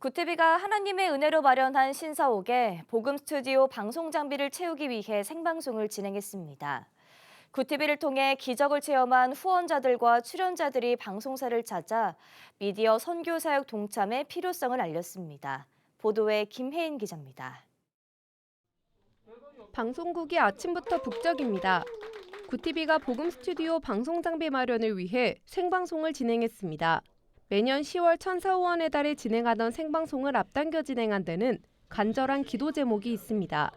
구티비가 하나님의 은혜로 마련한 신사옥에 복음 스튜디오 방송 장비를 채우기 위해 생방송을 진행했습니다. 구티비를 통해 기적을 체험한 후원자들과 출연자들이 방송사를 찾아 미디어 선교 사역 동참의 필요성을 알렸습니다. 보도에 김혜인 기자입니다. 방송국이 아침부터 북적입니다. 구티비가 복음 스튜디오 방송 장비 마련을 위해 생방송을 진행했습니다. 매년 10월 천사후원의 달에 진행하던 생방송을 앞당겨 진행한 데는 간절한 기도 제목이 있습니다.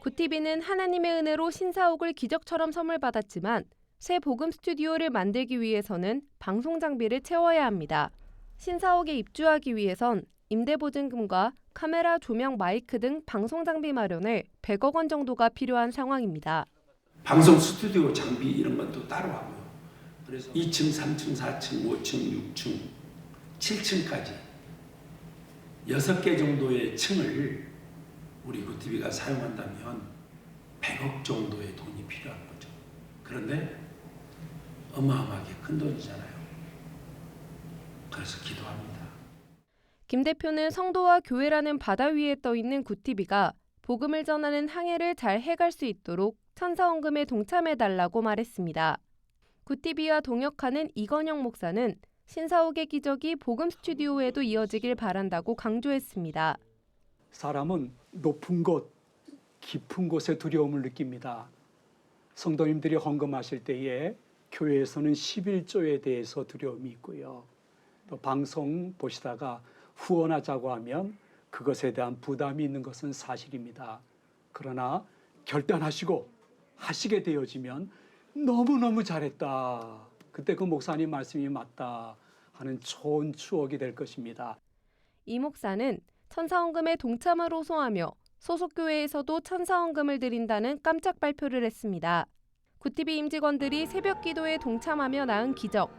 구티비는 하나님의 은혜로 신사옥을 기적처럼 선물 받았지만 새 복음 스튜디오를 만들기 위해서는 방송 장비를 채워야 합니다. 신사옥에 입주하기 위해선 임대 보증금과 카메라, 조명, 마이크 등 방송 장비 마련에 100억 원 정도가 필요한 상황입니다. 방송 스튜디오 장비 이런 것도 따로 하고요. 그래서 2층, 3층, 4층, 5층, 6층, 7층까지 6개 정도의 층을 우리 구티비가 사용한다면 100억 정도의 돈이 필요한 거죠. 그런데 어마어마하게 큰 돈이잖아요. 그래서 기도합니다. 김 대표는 성도와 교회라는 바다 위에 떠 있는 구티비가 복음을 전하는 항해를 잘 해갈 수 있도록 천사원금에 동참해 달라고 말했습니다. 구티비와 동역하는 이건영 목사는 신사옥의 기적이 복음 스튜디오에도 이어지길 바란다고 강조했습니다. 사람은 높은 곳, 깊은 곳에 두려움을 느낍니다. 성도님들이 헌금하실 때에 교회에서는 11조에 대해서 두려움이 있고요. 또 방송 보시다가 후원하자고 하면 그것에 대한 부담이 있는 것은 사실입니다. 그러나 결단하시고 하시게 되어지면 너무너무 잘했다. 그때 그 목사님 말씀이 맞다 하는 좋은 추억이 될 것입니다. 이 목사는 천사원금에 동참을 호소하며 소속 교회에서도 천사원금을 드린다는 깜짝 발표를 했습니다. 구티비 임직원들이 새벽 기도에 동참하며 낳은 기적.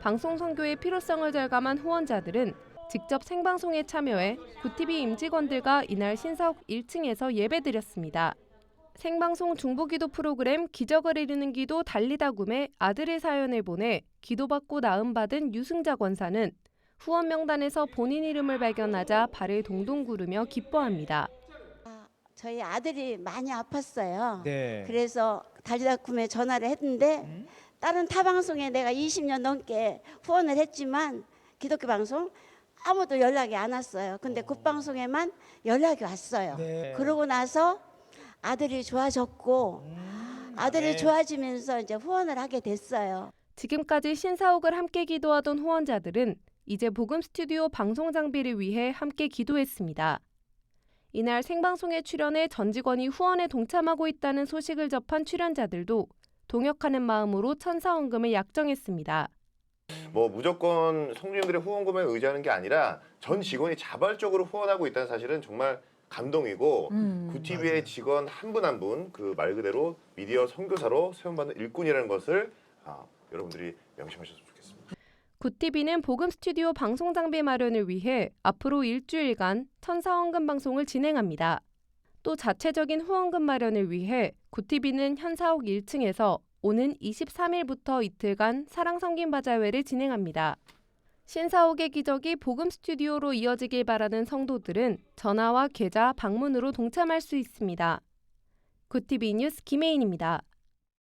방송 선교의 필요성을 절감한 후원자들은 직접 생방송에 참여해 구티비 임직원들과 이날 신사옥 1층에서 예배드렸습니다. 생방송 중보기도 프로그램 기적을 이루는 기도 달리다 굼에 아들의 사연을 보내 기도받고 나음받은 유승자 권사는 후원 명단에서 본인 이름을 발견하자 발을 동동 구르며 기뻐합니다. 저희 아들이 많이 아팠어요. 네. 그래서 달리다쿰에 전화를 했는데 음? 다른 타 방송에 내가 20년 넘게 후원을 했지만 기독교 방송 아무도 연락이 안 왔어요. 근데 굿 방송에만 연락이 왔어요. 네. 그러고 나서 아들이 좋아졌고 음, 아들이 네. 좋아지면서 이제 후원을 하게 됐어요. 지금까지 신사옥을 함께 기도하던 후원자들은 이제 복음 스튜디오 방송 장비를 위해 함께 기도했습니다. 이날 생방송에 출연해 전 직원이 후원에 동참하고 있다는 소식을 접한 출연자들도 동역하는 마음으로 천사원금을 약정했습니다. 뭐 무조건 성도님들의 후원금에 의지하는 게 아니라 전 직원이 자발적으로 후원하고 있다는 사실은 정말 감동이고 음, 구티비의 직원 한 분 한 분 그 말 그대로 미디어 선교사로 세움받는 일꾼이라는 것을 아, 여러분들이 명심하셨으면 좋겠습니다. 굿TV는 복음 스튜디오 방송 장비 마련을 위해 앞으로 일주일간 천사원금 방송을 진행합니다. 또 자체적인 후원금 마련을 위해 굿TV는 현사옥 1층에서 오는 23일부터 이틀간 사랑 섬김 바자회를 진행합니다. 신사옥의 기적이 복음 스튜디오로 이어지길 바라는 성도들은 전화와 계좌, 방문으로 동참할 수 있습니다. 굿TV 뉴스 김혜인입니다.